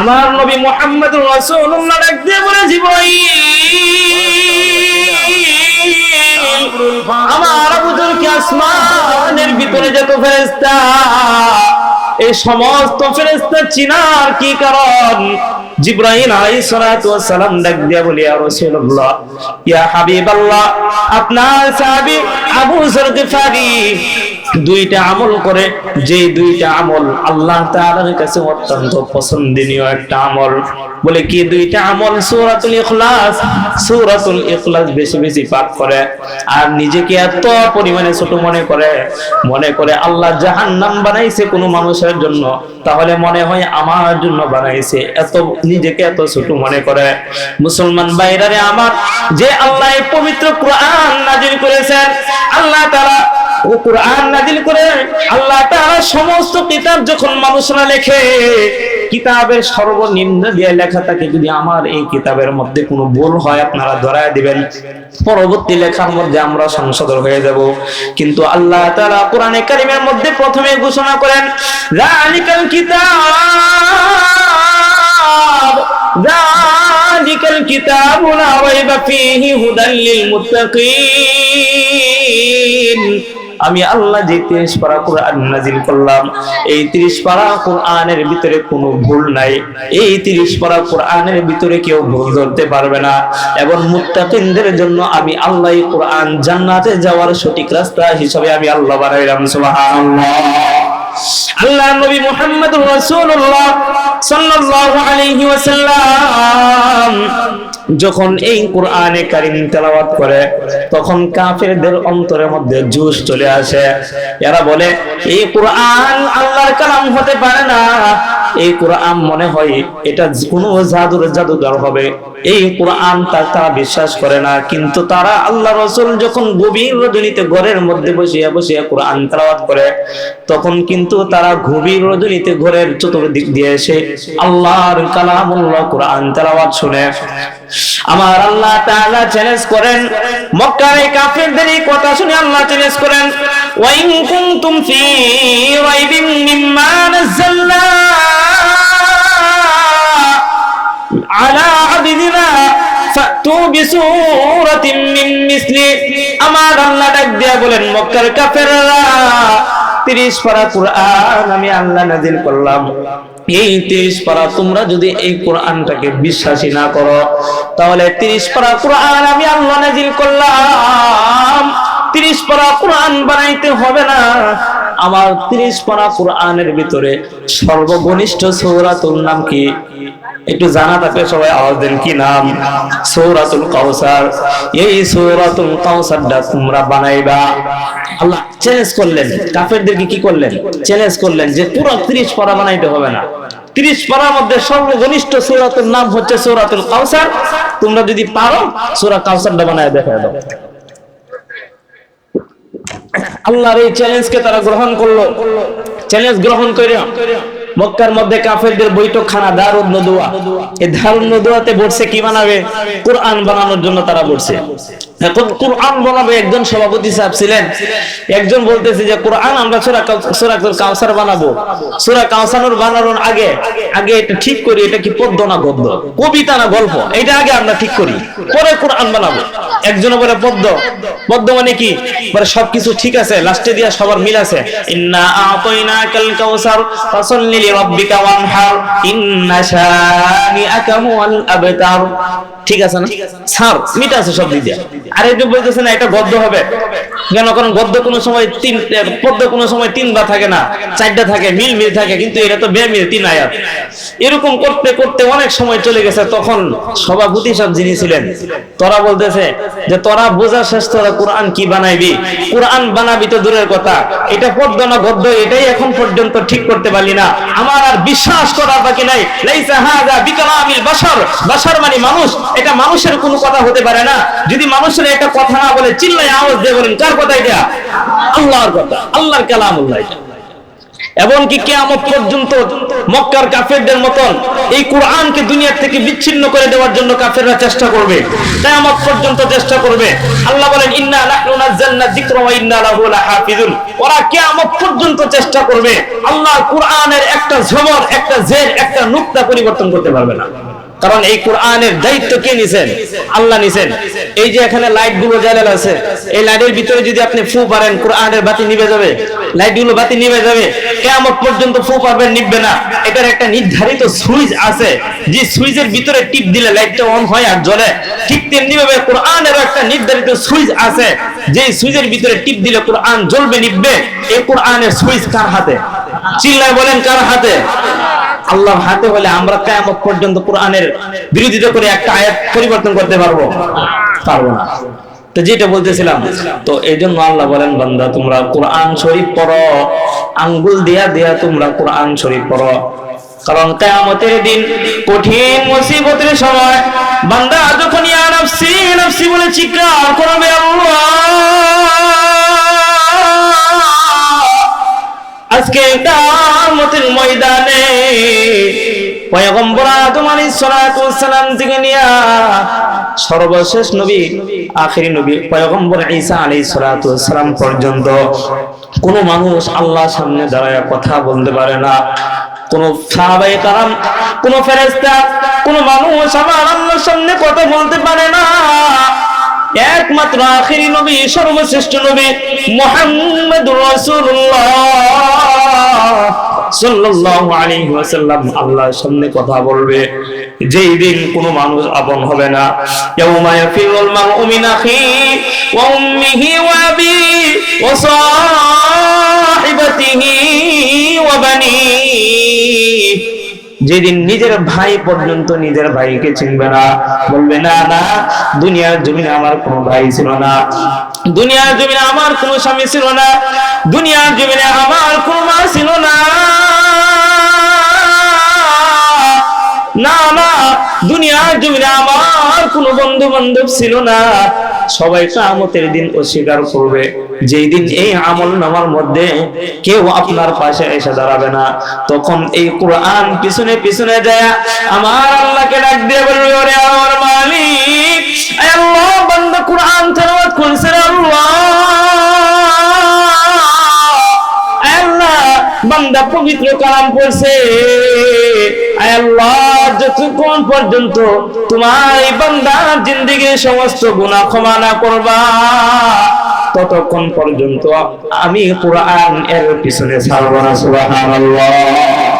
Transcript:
আমার নবী মোহাম্মদ রাসূলুল্লাহ ডাক দিয়ে জীবই আমার কি আসমানের ভিতরে যত ফেরেশতা, এই সমস্ত ফেরেশতা চিনার কি কারণ? সালাতু ওয়াস ডাক দিয়া বলি রাসূলুল্লাহ, ইয়া হাবিবাল্লাহ, আপনার সাহাবী আবু যর দুইটা আমল করে যে দুইটা আমল আল্লাহ তাআলার কাছে অত্যন্ত পছন্দনীয় একটা আমল। বলে কি দুইটা আমল? সূরাতুল ইখলাস। সূরাতুল ইখলাস বেশি বেশি পাঠ করে। আর নিজেকে এত পরিমাণে ছোট মনে করে মনে করে আল্লাহ জাহান্নাম বানাইছে কোনো মানুষের জন্য, তাহলে মনে হয় আমার জন্য বানাইছে। এত নিজেকে এত ছোট মনে করে। মুসলমান বাইরারে আমার, যে আল্লাহ পবিত্র কোরআন নাজিল করেছেন, আল্লাহ তাআলা ও কোরআন নাজিল করে আল্লাহ তাআলা সমস্ত কিতাব যখন মানুষরা লেখে, কিতাবের সর্বনিম্ন দিয়ে লেখা থাকে যদি আমার এই কিতাবের মধ্যে কোনো ভুল হয়, আপনারা ধরায় দিবেন। পরবর্তী লেখার মধ্যে আমরা সংশোধন হয়ে যাব। কিন্তু আল্লাহ তাআলা কোরআনে কারিমের মধ্যে প্রথমে ঘোষণা করেন জালিকাল কিতাব জালিকাল কিতাবু লা রাইবা ফীহি হুদাল লিল মুত্তাকিন। আমি আল্লাহ যে তিরিশ পারা কোরআন নাজিল করলাম, এই তিরিশ পারা কোরআনের ভিতরে কোনো ভুল নাই। এই তিরিশ পারা কোরআনের ভিতরে কেউ ভুল ধরতে পারবে না। এবং মুত্তাকিনদের জন্য আমি আল্লাহ কোরআন জান্নাতে যাওয়ার সঠিক রাস্তা হিসাবে আমি আল্লাহ বানাইলাম, সুবহানাল্লাহ। আল্লাহ নবী মুহাম্মদ রাসূলুল্লাহ সাল্লাল্লাহু আলাইহি ওয়াসাল্লাম যখন এই কোরআনে কারিম তেলাওয়াত করে, তখন কাফেরদের অন্তরের মধ্যে জুস চলে আসে। এরা বলে এই কোরআন আল্লাহর কালাম হতে পারে না। এই কোরআন মনে হয় এটা কোনো জাদুর জাদুঘর হবে। এই কোরআন তা তারা বিশ্বাস করে না, কিন্তু তারা আল্লাহ রসুল যখন গভীর রজনীতে ঘরের মধ্যে বসিয়া বসিয়া কোরআন তেলাওয়াত করে, তখন কিন্তু তারা গভীর রজনীতে ঘরের চতুর্দিক দিয়ে এসে আল্লাহর কালামুল্লাহ কোরআন তেলাওয়াত শুনে। আমার আল্লাহ তাআলা চ্যালেঞ্জ করেন মক্কার এই কাফেরদের এই কথা শুনে আল্লাহ চ্যালেঞ্জ করেন, ওয়াইন কুনতুম ফি রাইবিন মিম্মা নাযালনা আলা আবিদিনা ফাতু বিসূরাতিন মিসলি। আমার আল্লাহ ডাক দিয়া বলেন, মক্কার কাফেররা 30 পারা কোরআন আমি আল্লাহ নাজিল করলাম। এই তিরিশ পারা তোমরা যদি বিশ্বাসী না করো, তাহলে তিরিশ পারা কোরআন আমি আল্লাহ নাজিল করলাম। তিরিশ পারা কোরআন বানাইতে হবে না। আমার তিরিশ পারা কোরআনের ভিতরে সর্বঘনিষ্ঠ সৌরাতুল নাম কি? একটু জানা থাকলে সবাই আওয়াজ দেন, কি নাম? সৌরাতুল কাউসার। এই সৌরাতুল কাউসারটা তোমরা বানাইবা। আল্লাহ চ্যালেঞ্জ করলেন। কাফেরদেরকে কি করলেন? চ্যালেঞ্জ করলেন যে পুরো 30 পারা বানাইতে হবে না। 30 পারার মধ্যে সর্বঘনিষ্ঠ সূরাতের নাম হচ্ছে সৌরাতুল কাউসার। তোমরা যদি পারো, সৌরা কাউসারটা বানায় দেখায় দাও। আল্লাহর এই চ্যালেঞ্জকে তারা গ্রহণ করল। চ্যালেঞ্জ গ্রহণ করে মক্কার মধ্যে কাফেরদের বৈঠকখানা দারুদ নদুয়া এই দারুণ নদুয়াতে বসে কি বানাবে? কোরআন বানানোর জন্য তারা বসছে এখন কোরআন বানাবে একজন সভাপতি সাহেব ছিলেন। একজন বলতেছে যে, কোরআন আমরা সূরা সূরা কাউসার বানাবো। সূরা কাউসারের বানানোর আগে আগে এটা ঠিক করি, এটা কি পদ্য না গদ্য? কবিতা না গল্প? এটা আগে আমরা ঠিক করি। পরে কোরআন বানাবো। একজন বলে পদ্য। পদ্য মানে কি? মানে সবকিছু ঠিক আছে, লাস্টে দিয়া সবার মিল আছে। ইন্না আতাইনাকাল কাউসার, ফাসাল্লি লিরাব্বিকা ওয়ানহার, ইন্না শানিআকা হুয়াল আবতার। ঠিক আছে না? স্যার মিট আছে সব দিকে আর একটু বলতেছে না, এটা গদ্য হবে। কেন? কারণ গদ্য কোনো সময় তিন পদ্য কোনো সময় থাকে না, চারটা থাকে মিল মিল থাকে, কিন্তু এটা তো বেমিল, তিন আয়াত। এরকম করতে করতে অনেক সময় চলে গেছে, তখন সভাপতি সব যিনি ছিলেন, তোরা বলতেছে যে, তোরা বোঝা শেষ, তোরা কোরআন কি বানাইবি? কোরআন বানাবি তো দূরের কথা, এটা পদ্য না গদ্য, এটাই এখন পর্যন্ত ঠিক করতে পারলি না। আমার আর বিশ্বাস করার বাকি নাই। লাইসা মানে মানুষ, এটা মানুষের কোনো কথা হতে পারে না। যদি মানুষের একটা কথা না বলে চিল্লায় আওয়াজ দিয়ে বলেন, কার কথা এটা? আল্লাহর কথা, আল্লাহর কালামুল্লাহ এটা। এমনকি কেয়ামত পর্যন্ত মক্কার কাফেরদের মতন এই কোরআনকে দুনিয়া থেকে বিচ্ছিন্ন করে দেওয়ার জন্য কাফেররা চেষ্টা করবে। কেয়ামত পর্যন্ত চেষ্টা করবে। আল্লাহ বলেন, ইন্না নাহনু নাযালনা যিকরা ওয়া ইন্না লাহু লাহাফিজুন। ওরা কিয়ামত পর্যন্ত চেষ্টা করবে। আল্লাহ কোরআনের একটা ঝবর একটা জের, একটা নুক্তা পরিবর্তন করতে পারবে না। কারণ এই কোরআনের দায়িত্ব কে নিছেন? আল্লাহ নিছেন। এই যে এখানে লাইটগুলো জ্বালানো আছে, এই লাইটের ভিতরে যদি আপনি ফু পারেন, কোরআনের বাতি নিভে যাবে। লাইটগুলো বাতি নিভে যাবে। কেমন পর্যন্ত ফু পারবেন, নিভবে না। এটার একটা নির্ধারিত সুইচ আছে। যে সুইচের ভিতরে টিপ দিলে লাইটটা অন হয় আর জ্বলে। ঠিক তেমনি ভাবে কোরআনের একটা নির্ধারিত সুইচ আছে। যে সুইচের ভিতরে টিপ দিলে কোরআন জ্বলবে, নিভবে। এই কোরআনের সুইচ কার হাতে? চিল্লায় বলেন কার হাতে? আল্লাহর হাতে হলে আমরা কিয়ামত পর্যন্ত কোরআনের বিরোধিতা করে একটা আয়াত পরিবর্তন করতে পারব? পারব না। তো যেটা বলতেছিলাম, তো এই জন্য আল্লাহ বলেন, বান্দা, তোমরা কোরআন শরীফ পড়ো, আঙ্গুল দিয়া দিয়া তোমরা কোরআন শরীফ পড়ো। কারণ কেয়ামতের দিন কঠিন মুসিবতের সময় বান্দা যখন ইয়া নাফসি নাফসি বলে চিৎকার আজকে কামতের ময়দানে পয়গম্বর সালাতু সালাম থেকে নিয়া সর্বশেষ নবী, আখেরি নবী পয়গম্বর ঈসা সালাতু সালাম পর্যন্ত কোন মানুষ আল্লাহ সামনে দাঁড়ায় কথা বলতে পারে না। কোন সাহাবায়ে কারাম, কোন ফেরেশতা, কোন মানুষ আমার আল্লাহর সামনে কথা বলতে পারে না। একমাত্র আখেরি নবী, সর্বশ্রেষ্ঠ নবী ওয়াসাল্লাম। আল্লাহর সামনে কথা বলবে। যেই দিন কোনো মানুষ আপন হবে না। যেদিন নিজের ভাই পর্যন্ত নিজের ভাইকে চিনবে না, বলবে, না না, দুনিয়ার জমিনে আমার কোনো ভাই ছিল না। দুনিয়ার জমিনে আমার কোনো স্বামী ছিল না। দুনিয়ার জমিনে আমার কোনো মা ছিল না। না না, দুনিয়ার জমিনে আমার কোনো বন্ধু বান্ধব ছিল না। সবাই কামতের দিন অস্বীকার করবে। যেই দিন এই আমল নামার মধ্যে কেউ আপনার পাশে এসে দাঁড়াবে না। তখন এই কোরআন পিছনে পিছনে যায়, আমার আল্লাহকে ডাক দিয়ে বলবে, ওরে আমার মালিক আল্লাহ, বান্দা কোরআন তেলাওয়াত করছে আল্লাহ। আল্লাহ, বান্দা পবিত্র কালাম পড়ছে। আল্লাহ পর্যন্ত তোমার এই বান্দার জিন্দিগির সমস্ত গুনাহ ক্ষমা না করবা। ততক্ষণ পর্যন্ত আমি কোরআন এর পিছনে ছাড়ব না, সুবহানাল্লাহ।